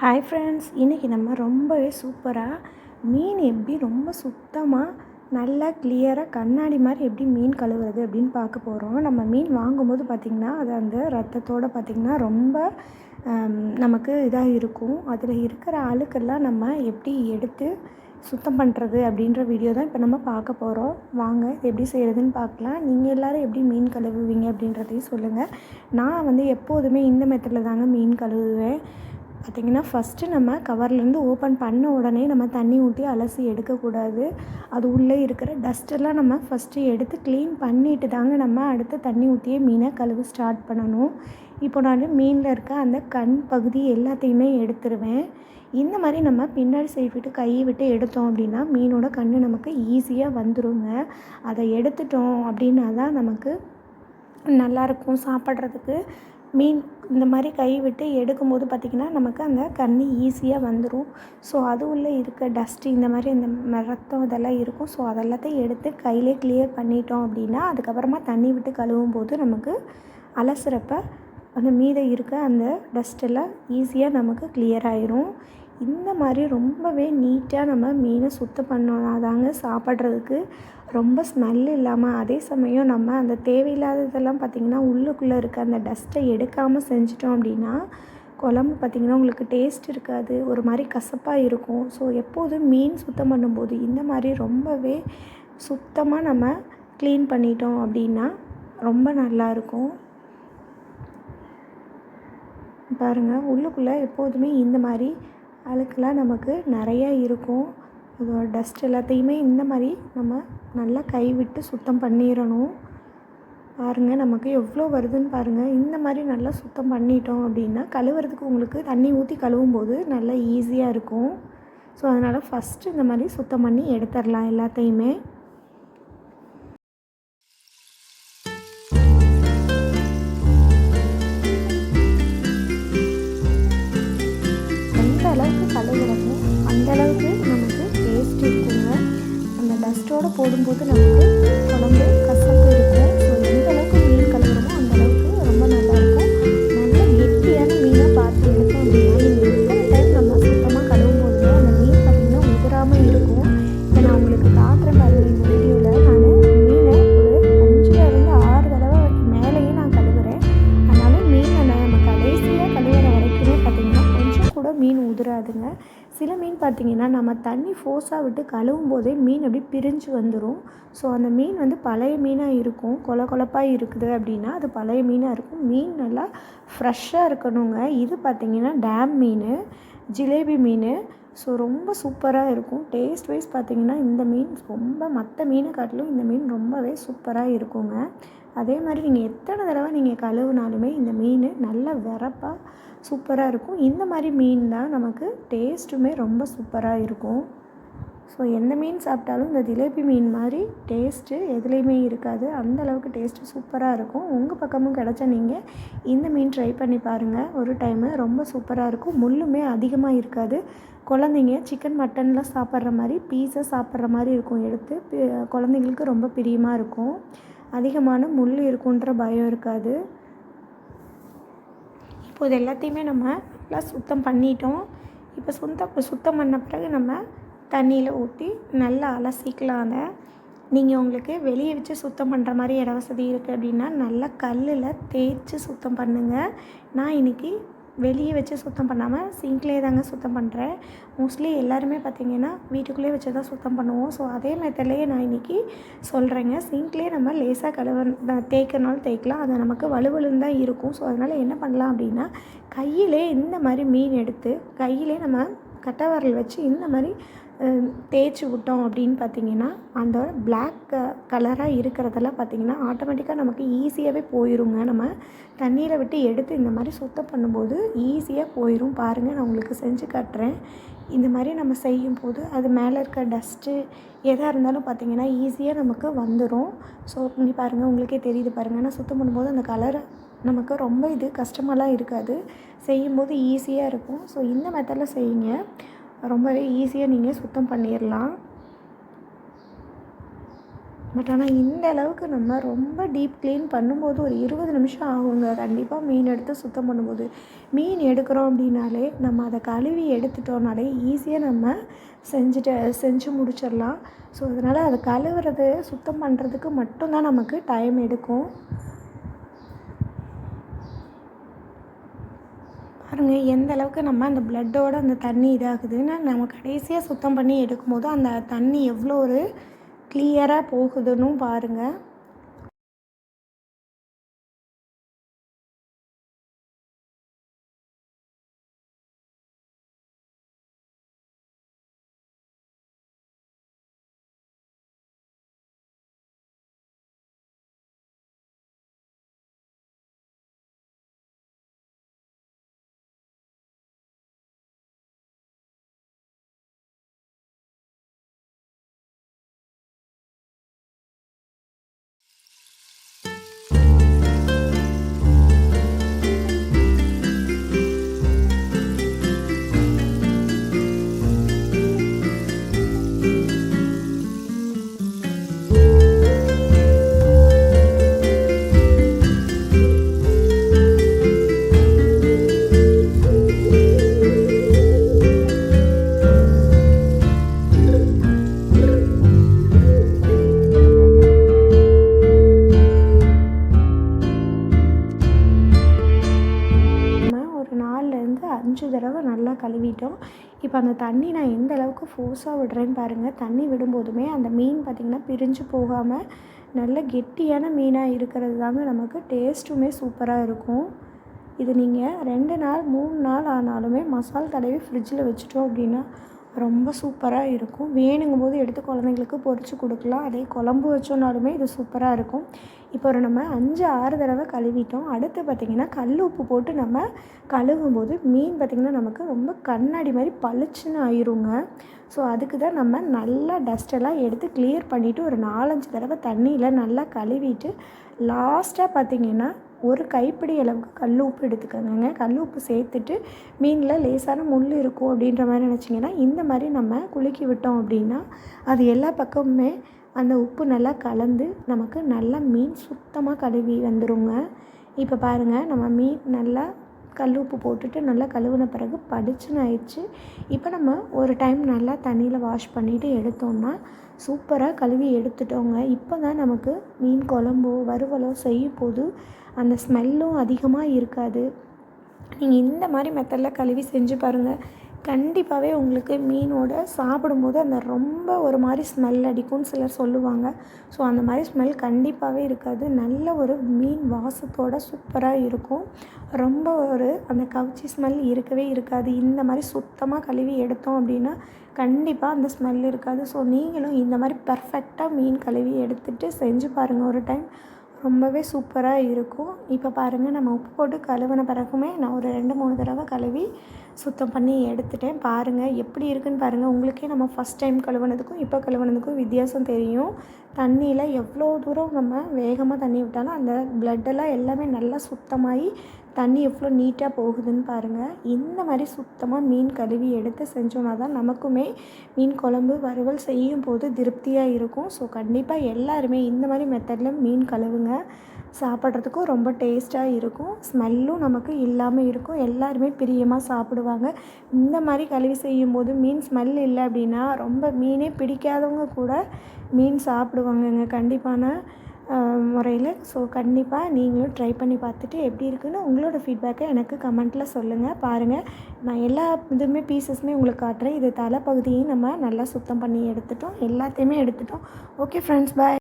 Hi friends இன்றைக்கி நம்ம ரொம்பவே சூப்பராக மீன் எப்படி ரொம்ப சுத்தமாக நல்லா கிளியராக கண்ணாடி மாதிரி எப்படி மீன் கழுவுறது அப்படின்னு பார்க்க போகிறோம் நம்ம மீன் வாங்கும்போது பார்த்திங்கன்னா அது அந்த ரத்தத்தோடு பார்த்திங்கன்னா ரொம்ப நமக்கு இதாக இருக்கும். அதில் இருக்கிற அழுக்கெல்லாம் நம்ம எப்படி எடுத்து சுத்தம் பண்ணுறது அப்படின்ற வீடியோ தான் இப்போ நம்ம பார்க்க போகிறோம் வாங்க இது எப்படி செய்கிறதுன்னு பார்க்கலாம். நீங்கள் எல்லோரும் எப்படி மீன் கழுவுவீங்க அப்படின்றதையும் சொல்லுங்கள் நான் வந்து எப்போதுமே இந்த மெத்தடில் தாங்க மீன் கழுவுவேன். பார்த்திங்கன்னா ஃபஸ்ட்டு நம்ம கவர்லேருந்து ஓப்பன் பண்ண உடனே நம்ம தண்ணி ஊற்றி அலசி எடுக்கக்கூடாது. அது உள்ளே இருக்கிற டஸ்ட்டெல்லாம் நம்ம ஃபஸ்ட்டு எடுத்து க்ளீன் பண்ணிட்டு தாங்க நம்ம அடுத்து தண்ணி ஊற்றியே மீனை கழுவ ஸ்டார்ட் பண்ணணும். இப்போ நான் மீனில் இருக்க அந்த கண் பகுதி எல்லாத்தையுமே எடுத்துருவேன். இந்த மாதிரி நம்ம பின்னாடி சைடு விட்டு கையை விட்டு எடுத்தோம் அப்படின்னா மீனோட கண் நமக்கு ஈஸியாக வந்துருங்க. அதை எடுத்துட்டோம் அப்படின்னா தான் நமக்கு நல்லாயிருக்கும் சாப்பிட்றதுக்கு. மீன் இந்த மாதிரி கை விட்டு எடுக்கும்போது பார்த்திங்கன்னா நமக்கு அந்த கண்ணி ஈஸியாக வந்துடும் ஸோ அது உள்ளே இருக்க டஸ்ட்டு இந்த மாதிரி இந்த ரத்தம் இதெல்லாம் இருக்கும். ஸோ அதெல்லாத்தையும் எடுத்து கையிலே கிளியர் பண்ணிட்டோம் அப்படின்னா அதுக்கப்புறமா தண்ணி விட்டு கழுவும் போது நமக்கு அலசுறப்ப அந்த மீத இருக்க அந்த டஸ்ட்டெல்லாம் ஈஸியாக நமக்கு கிளியர் ஆயிரும். இந்த மாதிரி ரொம்பவே நீட்டாக நம்ம மீனை சுத்தம் பண்ணோம்னா தாங்க சாப்பிட்றதுக்கு ரொம்ப ஸ்மெல் இல்லாமல் அதே சமயம் நம்ம அந்த தேவையில்லாததெல்லாம் பார்த்திங்கன்னா உள்ளுக்குள்ளே இருக்க அந்த டஸ்ட்டை எடுக்காமல் செஞ்சிட்டோம் அப்படின்னா குழம்பு பார்த்திங்கன்னா உங்களுக்கு டேஸ்ட் இருக்காது ஒரு மாதிரி கசப்பாக இருக்கும். ஸோ எப்போதும் மீன் சுத்தம் பண்ணும்போது இந்த மாதிரி ரொம்பவே சுத்தமாக நம்ம க்ளீன் பண்ணிட்டோம் அப்படின்னா ரொம்ப நல்லாயிருக்கும் பாருங்கள் உள்ளுக்குள்ளே எப்போதுமே இந்த மாதிரி அழுக்கெல்லாம் நமக்கு நிறையா இருக்கும். அதோட டஸ்ட் எல்லாத்தையுமே இந்த மாதிரி நம்ம நல்லா கைவிட்டு சுத்தம் பண்ணிடணும் பாருங்கள் நமக்கு எவ்வளோ வருதுன்னு பாருங்கள் இந்த மாதிரி நல்லா சுத்தம் பண்ணிட்டோம் அப்படின்னா கழுவுறதுக்கு உங்களுக்கு தண்ணி ஊற்றி கழுவும் போது நல்லா ஈஸியாக இருக்கும். ஸோ அதனால் ஃபஸ்ட்டு இந்த மாதிரி சுத்தம் பண்ணி எடுத்துடலாம் எல்லாத்தையுமே. அந்தளவுக்கு நமக்கு டேஸ்ட் இருக்குங்க. அந்த டஸ்ட்டோடு போடும்போது நமக்கு குழம்பு கசப்பு இருக்கும் ஸோ எந்த அளவுக்கு மீன் கழுவுறமோ அந்த அளவுக்கு ரொம்ப நல்லாயிருக்கும். நல்ல கெட்டியான மீனாக பார்த்து எடுத்தோம் அப்படின்னா நீங்கள் எத்தனை டைம் நம்ம சுத்தமாக கழுவும் போது அந்த மீன் பார்த்திங்கன்னா உதிராமல் இருக்கும். இப்போ நான் உங்களுக்கு காட்டுறேன் பாருங்க இந்த பார்த்திங்கன்னா நம்ம தண்ணி ஃபோர்ஸாக விட்டு கழுவும் போதே மீன் அப்படி பிரிஞ்சு வந்துடும் ஸோ அந்த மீன் வந்து பழைய மீனாக இருக்கும். கொல கொலப்பாக இருக்குது அப்படின்னா அது பழைய மீனாக இருக்கும். மீன் நல்லா ஃப்ரெஷ்ஷாக இருக்கணுங்க. இது பார்த்திங்கன்னா டேம் மீன் ஜிலேபி மீன். ஸோ ரொம்ப சூப்பராக இருக்கும். டேஸ்ட் வைஸ் பார்த்திங்கன்னா இந்த மீன் ரொம்ப மற்ற மீனை காட்டிலும் இந்த மீன் ரொம்பவே சூப்பராக இருக்குங்க. அதே மாதிரி நீங்கள் எத்தனை தடவை நீங்கள் கழுவுனாலுமே இந்த மீன் நல்லா விறப்பாக சூப்பராக இருக்கும். இந்த மாதிரி மீன் தான் நமக்கு டேஸ்ட்டுமே ரொம்ப சூப்பராக இருக்கும். ஸோ எந்த மீன் சாப்பிட்டாலும் இந்த ஜிலேபி மீன் மாதிரி டேஸ்ட்டு எதுலேயுமே இருக்காது. அந்த அளவுக்கு டேஸ்ட்டு சூப்பராக இருக்கும். உங்கள் பக்கமும் கிடச்சா நீங்கள் இந்த மீன் ட்ரை பண்ணி பாருங்கள் ஒரு டைமு ரொம்ப சூப்பராக இருக்கும். முள்ளுமே அதிகமாக இருக்காது. குழந்தைங்க சிக்கன் மட்டன்லாம் சாப்பிட்ற மாதிரி பீஸை சாப்பிட்ற மாதிரி இருக்கும். எடுத்து குழந்தைங்களுக்கு ரொம்ப பிரியமாக இருக்கும். அதிகமான முள் இருக்குன்ற பயம் இருக்காது. இப்போ இது எல்லாத்தையுமே நம்ம நல்லா சுத்தம் பண்ணிட்டோம். இப்போ சுத்தம் சுத்தம் பண்ண பிறகு நம்ம தண்ணியில் ஊற்றி நல்லா அலசிக்கலாம் அதை. நீங்கள் உங்களுக்கு வெளியே வச்சு சுத்தம் பண்ணுற மாதிரி இட வசதி இருக்குது அப்படின்னா நல்லா கல்லில் தேய்ச்சி சுத்தம் பண்ணுங்கள் நான் இன்றைக்கி வெளியே வச்சு சுத்தம் பண்ணாமல் சிங்க்லேயே தாங்க சுத்தம் பண்ணுறேன் மோஸ்ட்லி எல்லாருமே பார்த்திங்கன்னா வீட்டுக்குள்ளேயே வச்சு தான் சுத்தம் பண்ணுவோம். ஸோ அதே மெத்தட்லேயே நான் இன்றைக்கி சொல்கிறேங்க சிங்க்லேயே நம்ம லேசாக கழுவ தேய்க்கனாலும் தேய்க்கலாம். அது நமக்கு வலுவலுன்னு தான் இருக்கும். ஸோ அதனால் என்ன பண்ணலாம் அப்படின்னா கையிலே இந்த மாதிரி மீன் எடுத்து கையிலே நம்ம கட்டவரல் வச்சு இந்த மாதிரி தேய்ச்சி விட்டோம் அப்படின்னு பார்த்தீங்கன்னா அந்த பிளாக் கலராக இருக்கிறதெல்லாம் பார்த்தீங்கன்னா ஆட்டோமேட்டிக்காக நமக்கு ஈஸியாகவே போயிருங்க. நம்ம தண்ணியில் விட்டு எடுத்து இந்த மாதிரி சுத்தம் பண்ணும்போது ஈஸியாக போயிடும் பாருங்கள் நான் உங்களுக்கு செஞ்சு காட்டுறேன். இந்த மாதிரி நம்ம செய்யும் போது அது மேலே இருக்க டஸ்ட்டு எதாக இருந்தாலும் பார்த்தீங்கன்னா ஈஸியாக நமக்கு வந்துடும் ஸோ நீ பாருங்கள் உங்களுக்கே தெரியுது பாருங்கள் நான் சுத்தம் பண்ணும்போது அந்த கலர் நமக்கு ரொம்ப இது கஷ்டமெல்லாம் இருக்காது. செய்யும்போது ஈஸியாக இருக்கும். ஸோ இந்த மெத்தடில் செய்யுங்க. ரொம்பவே ஈஸியாக நீங்கள் சுத்தம் பண்ணிடலாம் பட் ஆனால் இந்த அளவுக்கு நம்ம ரொம்ப டீப் க்ளீன் பண்ணும்போது ஒரு இருபது நிமிஷம் ஆகுங்க. கண்டிப்பாக மீன் எடுத்து சுத்தம் பண்ணும்போது. மீன் எடுக்கிறோம் அப்படின்னாலே நம்ம அதை கழுவி எடுத்துட்டோம்னாலே ஈஸியாக நம்ம செஞ்சுட்டு செஞ்சு முடிச்சிடலாம் ஸோ அதனால் அதை கழுவுறது சுத்தம் பண்ணுறதுக்கு மட்டும்தான் நமக்கு டைம் எடுக்கும். பாருங்கள் எந்த அளவுக்கு நம்ம அந்த பிளட்டோட அந்த தண்ணி இதாகுதுன்னு நம்ம கடைசியாக சுத்தம் பண்ணி எடுக்கும்போது அந்த தண்ணி எவ்வளோ ஒரு கிளியராக போகுதுன்னு பாருங்கள் அந்த தண்ணி நான் எந்த அளவுக்கு ஃபோர்ஸாக விடுறேன்னு பாருங்கள் தண்ணி விடும்போதுமே அந்த மீன் பார்த்திங்கன்னா பிரிஞ்சு போகாமல் நல்ல கெட்டியான மீனாக இருக்கிறது தாங்க நமக்கு. டேஸ்ட்டுமே சூப்பராக இருக்கும். இது நீங்கள் ரெண்டு நாள் மூணு நாள் ஆனாலுமே மசால் தடவி ஃப்ரிட்ஜில் வச்சுட்டோம் அப்படின்னா ரொம்ப சூப்பராக இருக்கும். வேணுங்கும் போது எடுத்து குழந்தைங்களுக்கு பொறிச்சு கொடுக்கலாம். அதே குழம்பு வச்சோன்னாலுமே இது சூப்பராக இருக்கும். இப்போ ஒரு நம்ம அஞ்சு ஆறு தடவை கழுவிட்டோம். அடுத்து பார்த்திங்கன்னா கல் உப்பு போட்டு நம்ம கழுவும் போது மீன் பார்த்திங்கன்னா நமக்கு ரொம்ப கண்ணாடி மாதிரி பளிச்சுன்னு ஆயிருங்க. ஸோ அதுக்கு தான் நம்ம நல்லா டஸ்ட்டெல்லாம் எடுத்து கிளியர் பண்ணிவிட்டு ஒரு நாலஞ்சு தடவை தண்ணியில் நல்லா கழுவிட்டு லாஸ்ட்டாக பார்த்திங்கன்னா ஒரு கைப்பிடி அளவுக்கு கல் உப்பு எடுத்துக்கோங்க. கல் உப்பு சேர்த்துட்டு மீனில் லேசான முள் இருக்கும் அப்படின்ற மாதிரி நினச்சிங்கன்னா இந்த மாதிரி நம்ம குலுக்கி விட்டோம் அப்படின்னா அது எல்லா பக்கமுமே அந்த உப்பு நல்லா கலந்து நமக்கு நல்லா மீன் சுத்தமாக கழுவி வந்துருங்க. இப்போ பாருங்கள் நம்ம மீன் நல்லா கல் உப்பு போட்டுட்டு நல்லா கழுவுன பிறகு படிச்சுன்னு ஆயிடுச்சு. இப்போ நம்ம ஒரு டைம் நல்லா தண்ணியில் வாஷ் பண்ணிவிட்டு எடுத்தோம்னா சூப்பராக கழுவி எடுத்துட்டோங்க. இப்போ தான் நமக்கு மீன் குழம்போ வறுவலோ செய்யும் போது அந்த ஸ்மெல்லும் அதிகமாக இருக்காது. நீங்கள் இந்த மாதிரி மெத்தடில் கழுவி செஞ்சு பாருங்கள் கண்டிப்பாகவே உங்களுக்கு மீனோட சாப்பிடும்போது அந்த ரொம்ப ஒரு மாதிரி ஸ்மெல் அடிக்கும்னு சிலர் சொல்லுவாங்க. ஸோ அந்த மாதிரி ஸ்மெல் கண்டிப்பாகவே இருக்காது. நல்ல ஒரு மீன் வாசத்தோட சூப்பராக இருக்கும். ரொம்ப ஒரு அந்த கவுச்சி ஸ்மெல் இருக்கவே இருக்காது. இந்த மாதிரி சுத்தமாக கழுவி எடுத்தோம் அப்படின்னா கண்டிப்பாக அந்த ஸ்மெல் இருக்காது. ஸோ நீங்களும் இந்த மாதிரி பர்ஃபெக்டாக மீன் கழுவி எடுத்துகிட்டு செஞ்சு பாருங்கள் ஒரு டைம் ரொம்பவே சூப்பராக இருக்கும். இப்போ பாருங்கள் நம்ம உப்பு போட்டு கழுவின பிறகுமே நான் ஒரு ரெண்டு மூணு தடவை கழுவி சுத்தம் பண்ணி எடுத்துட்டேன். பாருங்கள் எப்படி இருக்குன்னு பாருங்கள் உங்களுக்கே நம்ம ஃபஸ்ட் டைம் கழுவுனதுக்கும் இப்போ கழுவுனதுக்கும் வித்தியாசம் தெரியும். தண்ணியில் எவ்வளோ தூரம் நம்ம வேகமாக தண்ணி விட்டாலும் அந்த பிளட்டெல்லாம் எல்லாமே நல்லா சுத்தமாகி தண்ணி எவ்வளோ நீட்டாக போகுதுன்னு பாருங்கள் இந்த மாதிரி சுத்தமாக மீன் கழுவி எடுத்து செஞ்சோன்னா தான் நமக்குமே மீன் குழம்பு வறுவல் செய்யும் போது திருப்தியாக இருக்கும். ஸோ கண்டிப்பாக எல்லாருமே இந்த மாதிரி மெத்தடில் மீன் கழுவுங்க. சாப்பிட்றதுக்கும் ரொம்ப டேஸ்ட்டாக இருக்கும். ஸ்மெல்லும் நமக்கு இல்லாமல் இருக்கும். எல்லாருமே பிரியமாக சாப்பிடுவாங்க. இந்த மாதிரி கழுவி செய்யும்போது மீன் ஸ்மெல் இல்லை அப்படின்னா ரொம்ப மீனே பிடிக்காதவங்க கூட மீன் சாப்பிடுவாங்கங்க. கண்டிப்பான முறையில். ஸோ கண்டிப்பாக நீங்களும் ட்ரை பண்ணி பார்த்துட்டு எப்படி இருக்குன்னு உங்களோட ஃபீட்பேக்கை எனக்கு கமெண்ட்டில் சொல்லுங்கள் பாருங்கள் நான் எல்லா இதுவுமே பீசஸுமே உங்களுக்கு காட்டுறேன். இது தலைப்பகுதியும் நம்ம நல்லா சுத்தம் பண்ணி எடுத்துட்டோம். எல்லாத்தையுமே எடுத்துட்டோம். Okay friends bye